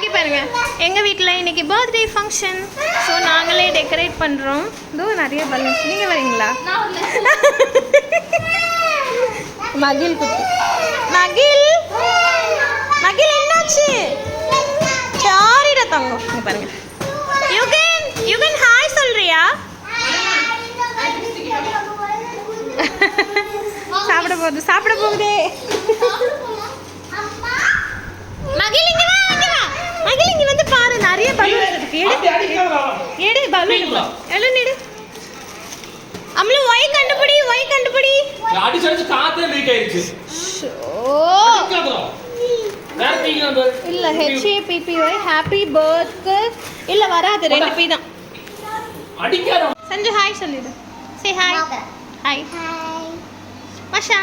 இங்கே பாருங்க. எங்கள் வீட்டில் இன்னைக்கு பர்த்டே ஃபங்க்ஷன் ஸோ நாங்களே டெக்கரேட் பண்ணுறோம் இதோ நிறைய பலூன்ஸ் நீங்கள் வரீங்களா? மகிழ் குட்டி. மகிழ்? மகிழ் என்னாச்சு? சாரிட தங்கம். இங்கே பாருங்க. யுகன் யுகன் ஹாய் சொல்றியா? சாப்பிட போகுது சாப்பிட போகுதே. கண்டுபிடி அடிச்சு அடிச்சு காத்தே லீக் ஆயிருச்சு ஓ அடிக்காதடா. வேற தீங்க அந்த இல்ல ஹெச்ஏபிபிஒய் ஹாப்பி பர்த்க்கு இல்ல வராது ரெண்டு பீ தான் அடிக்காத சஞ்சு ஹாய் சொல்லிடு சே ஹாய் ஹாய் மஷா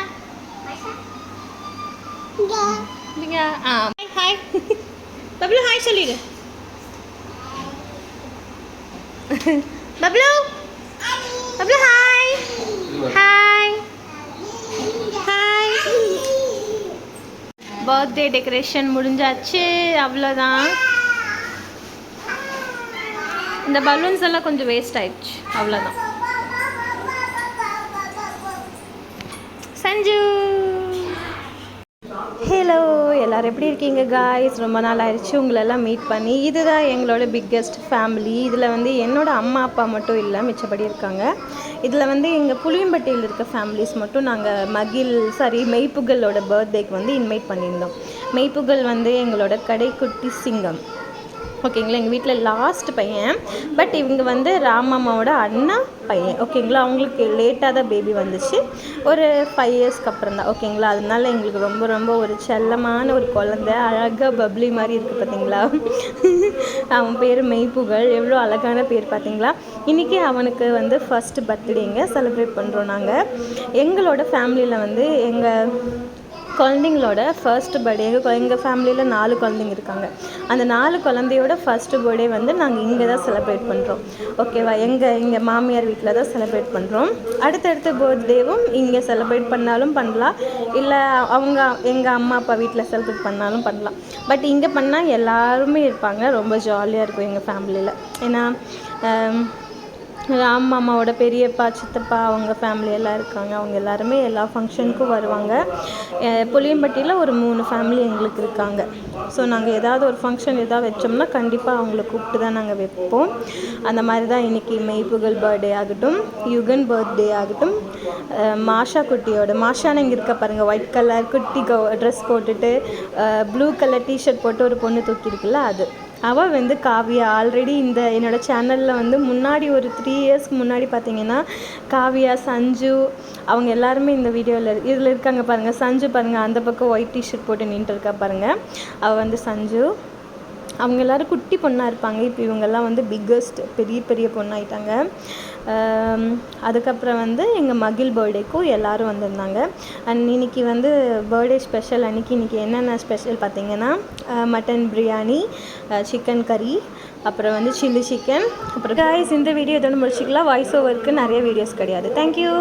நீங்க ஆ ஹாய் ஹாய் பப்ளு ஹாய் சொல்லிடு Bablu Bablu hi hi hi birthday decoration முடிஞ்சாச்சு அவ்வளோதான் இந்த பலூன்ஸ் எல்லாம் கொஞ்சம் வேஸ்ட் ஆயிடுச்சு அவ்வளோதான் சஞ்சு! எல்லோரும் எப்படி இருக்கீங்க காய்ஸ் ரொம்ப நாள் ஆயிடுச்சு. உங்களெல்லாம் மீட் பண்ணி இதுதான் எங்களோட பிக்கெஸ்ட் ஃபேமிலி இதில் வந்து என்னோட அம்மா அப்பா மட்டும் இல்லை மிச்சப்படி இருக்காங்க. இதில் வந்து எங்கள் புளியம்பட்டியில் இருக்க ஃபேமிலிஸ் மட்டும் நாங்கள் மகிழ் சாரி மெய்ப்புகளோட பர்த்டேக்கு வந்து இன்வைட் பண்ணியிருந்தோம். மெய்ப்புகள் வந்து எங்களோட கடைக்குட்டி சிங்கம். ஓகேங்களா? எங்கள் வீட்டில் லாஸ்ட் பையன். பட் இவங்க வந்து ராமம்மாவோட அண்ணா பையன். ஓகேங்களா? அவங்களுக்கு லேட்டாக தான் பேபி வந்துச்சு. ஒரு ஃபைவ் இயர்ஸ்க்கு அப்புறம் தான். ஓகேங்களா? அதனால எங்களுக்கு ரொம்ப ரொம்ப ஒரு செல்லமான ஒரு குழந்தை. அழகாக பப்ளி மாதிரி இருக்குது பார்த்தீங்களா அவன் பேர் மெய்ப்புகழ். எவ்வளோ அழகான பேர் பார்த்தீங்களா இன்றைக்கி அவனுக்கு வந்து ஃபஸ்ட்டு பர்த்டேங்க செலிப்ரேட் பண்ணுறோம் நாங்கள் எங்களோட ஃபேமிலியில் வந்து எங்கள் குழந்தைங்களோட ஃபர்ஸ்ட் பர்த்டே எங்கள் ஃபேமிலியில் நாலு குழந்தைங்க இருக்காங்க. அந்த நாலு குழந்தையோட ஃபர்ஸ்ட் பர்த்டே வந்து நாங்கள் இங்கே தான் செலிப்ரேட் பண்ணுறோம் ஓகேவா எங்கள் எங்கள் மாமியார் வீட்டில் தான் செலிப்ரேட் பண்ணுறோம் அடுத்தடுத்த பர்த்டேவும் இங்கே செலிப்ரேட் பண்ணாலும் பண்ணலாம். இல்லை அவங்க எங்கள் அம்மா அப்பா வீட்டில் செலிப்ரேட் பண்ணாலும் பண்ணலாம். பட் இங்கே பண்ணால் எல்லாருமே இருப்பாங்க. ரொம்ப ஜாலியாக இருக்கும் எங்கள் ஃபேமிலியில் ஏன்னா ராம் மாமாவோட பெரியப்பா சித்தப்பா அவங்க ஃபேமிலி எல்லாம் இருக்காங்க. அவங்க எல்லாருமே எல்லா ஃபங்க்ஷனுக்கும் வருவாங்க. புளியம்பட்டியில் ஒரு மூணு ஃபேமிலி எங்களுக்கு இருக்காங்க. ஸோ நாங்கள் ஏதாவது ஒரு ஃபங்க்ஷன் ஏதாவது வச்சோம்னா கண்டிப்பாக அவங்கள கூப்பிட்டு தான் நாங்கள் வைப்போம். அந்த மாதிரி தான் இன்றைக்கி மெய்ப்புகள் பர்த்டே ஆகட்டும் யுகன் பர்த்டே ஆகட்டும். மாஷா குட்டியோட மாஷான்னு இங்கே இருக்க பாருங்கள் ஒயிட் கலர் குட்டி ட்ரெஸ் போட்டுட்டு ப்ளூ கலர் டிஷர்ட் போட்டு ஒரு பொண்ணு தூக்கியிருக்குல்ல அது. அவள் வந்து காவியா. ஆல்ரெடி இந்த என்னோட சேனலில் வந்து முன்னாடி ஒரு த்ரீ இயர்ஸ்க்கு முன்னாடி பார்த்தீங்கன்னா காவியா சஞ்சு அவங்க எல்லாருமே இந்த வீடியோவில் இதில் இருக்காங்க பாருங்கள் சஞ்சு பாருங்கள் அந்த பக்கம் ஒயிட் டிஷர்ட் போட்டு நின்றுட்டு இருக்கா பாருங்கள் அவள் வந்து சஞ்சு. அவங்க எல்லாரும் குட்டி பொண்ணாக இருப்பாங்க. இப்போ இவங்கெல்லாம் வந்து பிக்கஸ்ட் பெரிய பெரிய பொண்ணாயிட்டாங்க. அதுக்கப்புறம் வந்து எங்கள் மகிழ் பர்த்டேக்கும் எல்லாரும் வந்திருந்தாங்க. அண்ட் இன்னைக்கு வந்து பர்த்டே ஸ்பெஷல் அன்னைக்கு இன்றைக்கி என்னென்ன ஸ்பெஷல் பார்த்தீங்கன்னா மட்டன் பிரியாணி சிக்கன் கறி அப்புறம் வந்து சில்லி சிக்கன் அப்புறம் காய்ஸ் இந்த வீடியோ எதோன்னு முடிச்சிக்கலாம். வாய்ஸ் ஓவருக்கு நிறைய வீடியோஸ் கிடையாது. தேங்க்யூ